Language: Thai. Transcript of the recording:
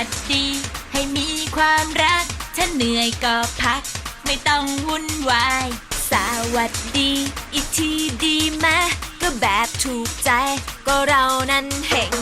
วัสดี ให้มีความรัก ถ้าเหนื่อยก็พัก ไม่ต้องวุ่นวาย สวัสดี อีกทีดีไหมก็แบบถูกใจ ก็เรานั้นเห็น